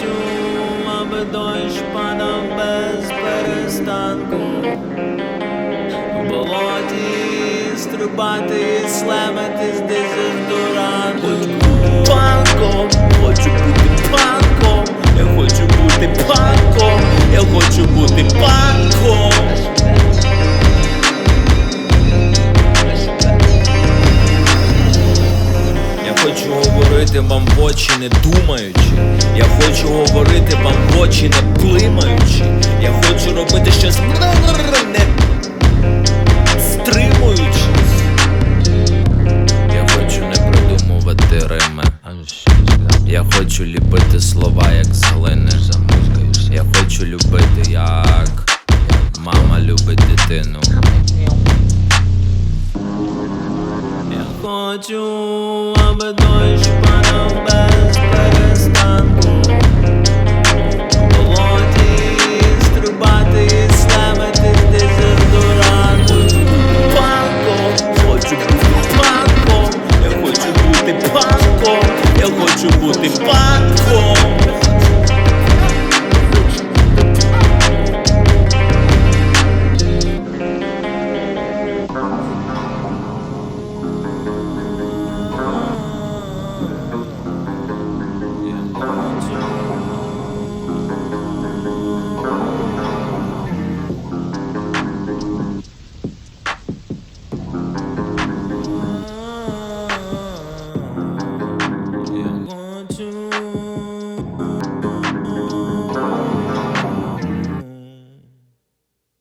хочу, аби дощ падав без перестанку, болоті струбати слемитись десь до ранку. Хочу банком, хочу бути банком, я хочу бути панком, я хочу бути банком. Говорити вам в очі, не думаючи. Я хочу говорити вам в очі, не блимаючи. Я хочу робити щось не стримуючись. Я хочу не придумувати рими. Я хочу ліпити слова, як з глини. Я хочу любити, як мама любить дитину. хочу, аби дощ падав без перестанку. Болоті стрибати і слемити дезодоранту Панком, хочу бути панком, я хочу бути панком, я хочу бути панком